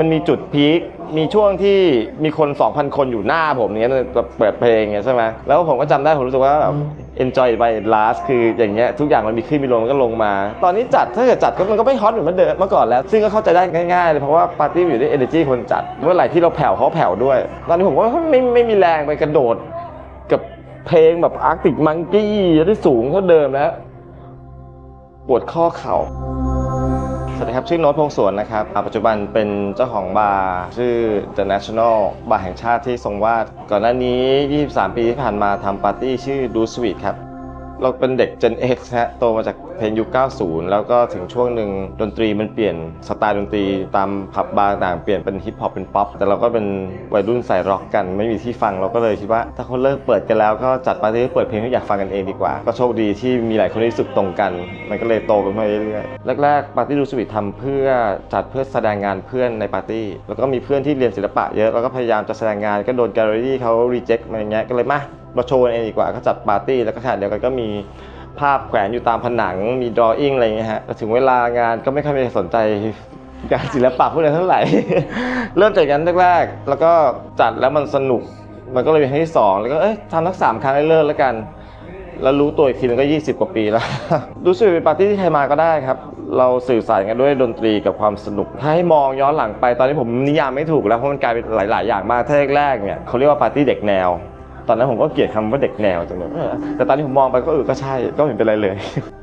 มันมีจุดพีค มีช่วงที่มีคน 2,000 คนอยู่หน้าผมเนี้ยแบบเปิดเพลงเงี้ยใช่ไหมแล้วผมก็จำได้ผมรู้สึกว่าแบบ enjoy by last คืออย่างเงี้ยทุกอย่างมันมีขึ้นมีลงมันก็ลงมา ตอนนี้จัดถ้าเกิดจัดก็มันก็ไม่ฮอตเหมือนเมื่อเดิมเมื่อก่อนแล้ว ซึ่งก็เข้าใจได้ง่ายๆเลยเพราะว่าปาร์ตี้อยู่ด้วย energy คนจัด เมื่อไหร่ที่เราแผ่วเขาแผ่วด้วย ตอนนี้ผมว่าไม่ไม่มีแรงไปกระโดดกับ เพลงแบบ Arctic Monkey ที่สูงเท่าเดิมแล้ว ปวดข้อเข่าสวัสดีครับ ชื่อโน้ตพงศวนนะครับ ปัจจุบันเป็นเจ้าของบาร์ชื่อ The National บาร์แห่งชาติที่ทรงวาด ก่อนหน้านี้ 23 ปีที่ผ่านมาทำปาร์ตี้ชื่อ Do Sweet ครับ เราเป็นเด็ก Gen X ฮะ โตมาจาก เพลงยุค 90 แล้วก็ถึงช่วงหนึ่งดนตรีมันเปลี่ยนสไตล์ดนตรีตามผับบาร์ต่างเปลี่ยนเป็นฮิปฮอปเป็นป๊อปแต่เราก็เป็นวัยรุ่นใส่ร็อกกัน ไม่มีที่ฟังเราก็เลยคิดว่า ถ้าเขาเลิกเปิดกันแล้วก็จัดปาร์ตี้เปิดเพลงที่อยากฟังกันเองดีกว่า ก็โชคดีที่มีหลายคนที่รู้สึกตรงกัน มันก็เลยโตกันมาเรื่อยๆแรกๆปาร์ตี้ดูสวิตทำเพื่อจัดเพื่อแสดงงานเพื่อนในปาร์ตี้แล้วก็มีเพื่อนที่เรียนศิลปะเยอะแล้วก็พยายามจะแสดงงานก็โดนแกลเลอรี่เขารีเจ็คมาอย่างเงี้ยก็เลยมามาโชว์เองดีกว่าก็จัดปาร์ตี้แล้วก็ขณะเดียวกันก็มี ภาพแขวนอยู่ตามผนังมีดรออิ่งอะไรเงี้ยฮะแต่ถึงเวลางานก็ไม่ค่อยมีใครสนใจการศิลปะพวกนั้นเท่าไหร่ เริ่มจากกันแรกๆแล้วก็จัดแล้วมันสนุก มันก็เลยเป็นครั้งที่สองแล้วก็เอ้ยทำทั้งสามครั้งได้เลิกแล้วกัน แล้วรู้ตัวอีกทีนึงก็ 20 กว่าปีแล้ว รู้สึกเป็นปาร์ตี้ที่ใครมาก็ได้ครับ เราสื่อสารกันด้วยดนตรีกับความสนุก ถ้าให้มองย้อนหลังไปตอนนี้ผมนิยามไม่ถูกแล้วเพราะมันกลายเป็นหลาย ๆ อย่างมากถ้าแรกๆเนี่ยเขาเรียกว่าปาร์ตี้เด็กแนว ตอนนั้นผมก็เกลียดคำว่าเด็กแนวจังเลยเออแต่ตอนนี้ผมมองไปก็เออก็ใช่ก็ไม่เป็นไรเลย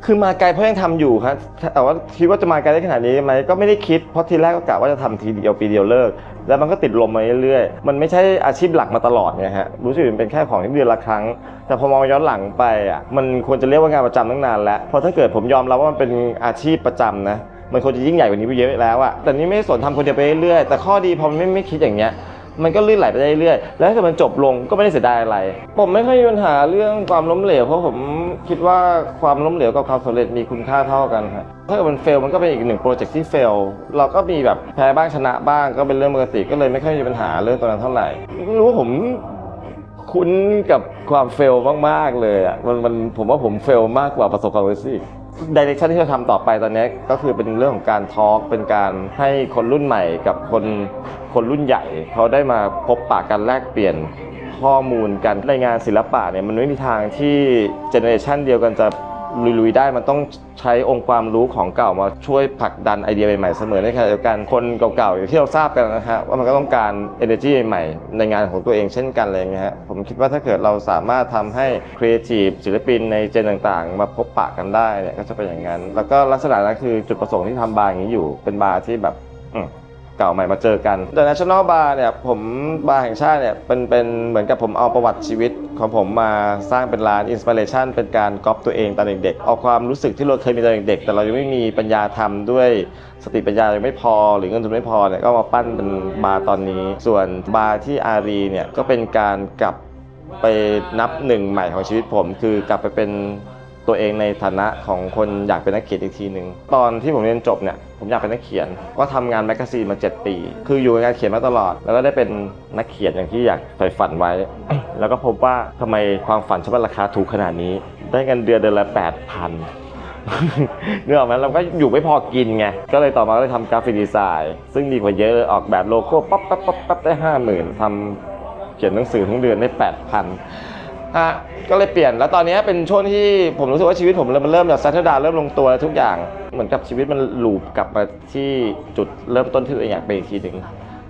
คือมาไกลเพราะยังทำอยู่ครับแต่ว่าคิดว่าจะมาไกลได้ขนาดนี้ไหมก็ไม่ได้คิดเพราะทีแรกก็กะว่าจะทำทีเดียวปีเดียวเลิก แล้วมันก็ติดลมมาเรื่อยๆมันไม่ใช่อาชีพหลักมาตลอดไงฮะรู้สึกมันเป็นแค่ของที่เดือนละครั้ง แต่พอมองย้อนหลังไปอะมันควรจะเรียกว่างานประจำตั้งนานแล้วเพราะถ้าเกิดผมยอมรับว่ามันเป็นอาชีพประจำนะมันควรจะยิ่งใหญ่กว่านี้ไปเยอะแล้วอะแต่นี่ไม่สนทำคนเดียวไปเรื่อยๆแต่ข้อดีพอมันไม่ไม่คิดอย่างเงี้ย มันก็ลื่นไหลไปได้เรื่อยๆแล้วถ้าเกิดมันจบลงก็ไม่ได้เสียดายอะไร ผมไม่ค่อยมีปัญหาเรื่องความล้มเหลว เพราะผมคิดว่าความล้มเหลวกับความสำเร็จมีคุณค่าเท่ากันครับถ้าเกิดมันเฟลมันก็เป็นอีกหนึ่งโปรเจกต์ที่เฟลเราก็มีแบบแพ้บ้างชนะบ้างก็เป็นเรื่องปกติก็เลยไม่ค่อยมีปัญหาเรื่องตรงนั้นเท่าไหร่ไม่รู้ว่าผมคุ้นกับความเฟลมากๆเลยอะมันมันผมว่าผมเฟลมากกว่าประสบความสำเร็จสิดิเรกชันที่เราทำต่อไปตอนนี้ก็คือเป็นเรื่องของการทอล์กเป็นการให้คนรุ่นใหม่กับคน คนรุ่นใหญ่เขาได้มาพบปะกันแลกเปลี่ยนข้อมูลกันในงานศิลปะเนี่ยมันไม่มีทางที่เจเนอเรชันเดียวกันจะลุยๆได้มันต้องใช้องค์ความรู้ของเก่ามาช่วยผลักดันไอเดียใหม่ๆเสมอในขณะเดียวกันคนเก่าๆอย่างที่เราทราบกันนะฮะว่ามันก็ต้องการ energy ใหม่ๆในงานของตัวเองเช่นกันอะไรอย่างเงี้ยฮะผมคิดว่าถ้าเกิดเราสามารถทำให้ครีเอทีฟศิลปินในเจนต่างๆ มาพบปะกันได้เนี่ยก็จะเป็นอย่างนั้น แล้วก็ลักษณะนั้นคือจุดประสงค์ที่ทำบาร์อย่างนี้อยู่เป็นบาร์ที่แบบอื เก่าใหม่มาเจอกัน The National Bar เนี่ยผมบาร์แห่งชาติเนี่ยเป็นเป็นเหมือนกับผมเอาประวัติชีวิตของผมมาสร้างเป็นร้านอินสปิเรชันเป็นการก๊อปตัวเองตอนเด็กๆเอาความรู้สึกที่เราเคยมีตอนเด็กๆแต่เรายังไม่มีปัญญาทำด้วยสติปัญญายังไม่พอ หรือเงินทุนไม่พอเนี่ยก็มาปั้นเป็นบาร์ตอนนี้ ส่วนบาร์ที่อารีเนี่ยก็เป็นการกลับไปนับหนึ่งใหม่ของชีวิตผม คือกลับไปเป็น ตัวเองในฐานะของคนอยากเป็นนักเขียนอีกทีหนึ่งตอนที่ผมเรียนจบเนี่ยผมอยากเป็นนักเขียนก็ทำงานแมกกาซีนมา 7 ปี คืออยู่กับงานเขียนมาตลอด แล้วก็ได้เป็นนักเขียนอย่างที่อยากใฝ่ฝันไว้ แล้วก็พบว่าทำไมความฝันฉันมันราคาถูกขนาดนี้ ได้เงินเดือนเดือนละ8 0 0 0เนื้อออกไหมเราก็อยู่ไม่พอกินไง ก็เลยต่อมาก็เลยทำกราฟิกดีไซน์ซึ่งดีกว่าเยอะออกแบบโลโก้ปั๊บปั๊บปั๊บปั๊บได้ห้าหมื่นทำเขียนหนังสือทั้งเดือนได้แปดพัน ฮะก็เลยเปลี่ยนแล้วตอนนี้เป็นช่วงที่ผมรู้สึกว่าชีวิตผมเริ่มมันเริ่มจากซัตเทดาเริ่มลงตัวแล้วทุกอย่างเหมือนกับชีวิตมันลูปกลับมาที่จุดเริ่มต้นที่ตัวเองอยากเป็นอีกทีหนึ่ง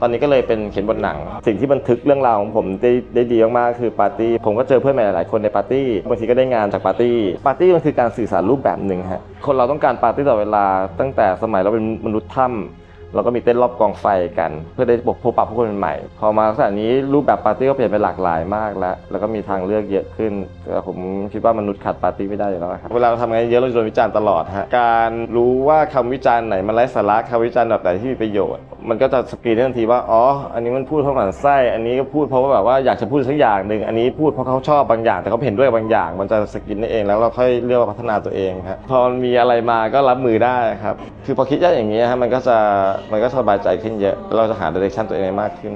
ตอนนี้ก็เลยเป็นเขียนบทหนัง สิ่งที่บันทึกเรื่องราวของผมได้ได้ดีมากๆคือปาร์ตี้ผมก็เจอเพื่อนใหม่หลายคนในปาร์ตี้บางทีก็ได้งานจากปาร์ตี้ปาร์ตี้มันคือการสื่อสารรูปแบบหนึ่งฮะคนเราต้องการปาร์ตี้ตลอดเวลาตั้งแต่สมัยเราเป็นมนุษย์ถ้ำ เราก็มีเต้นรอบกองไฟกัน เพื่อได้พบพบปะผู้คนใหม่ พอมาลักษณะนี้รูปแบบปาร์ตี้ก็เปลี่ยนไปหลากหลายมากแล้ว แล้วก็มีทางเลือกเยอะขึ้นแต่ผมคิดว่ามนุษย์ขาดปาร์ตี้ไม่ได้อยู่แล้วครับเวลาเราทำงานเยอะเราโดนวิจารณ์ตลอดฮะการรู้ว่าคำวิจารณ์ไหนมันไร้สาระคำวิจารณ์แบบไหนที่มีประโยชน์ มันก็จะสกรีนได้ทันทีว่าอ๋ออันนี้มันพูดเพราะหมันไส้อันนี้ก็พูดเพราะว่าแบบว่าอยากจะพูดสักอย่างหนึ่งอันนี้พูดเพราะเขาชอบบางอย่าง แต่เขาเห็นด้วยบางอย่าง มันจะสกรีนเองแล้วเราค่อยเลือกพัฒนาตัวเองครับพอมีอะไรมาก็รับมือได้ครับคือพอคิดได้อย่างนี้ฮะมันก็จะมันก็สบายใจขึ้นเยอะ เราจะหาดเรกชั่นตัวเองได้มากขึ้น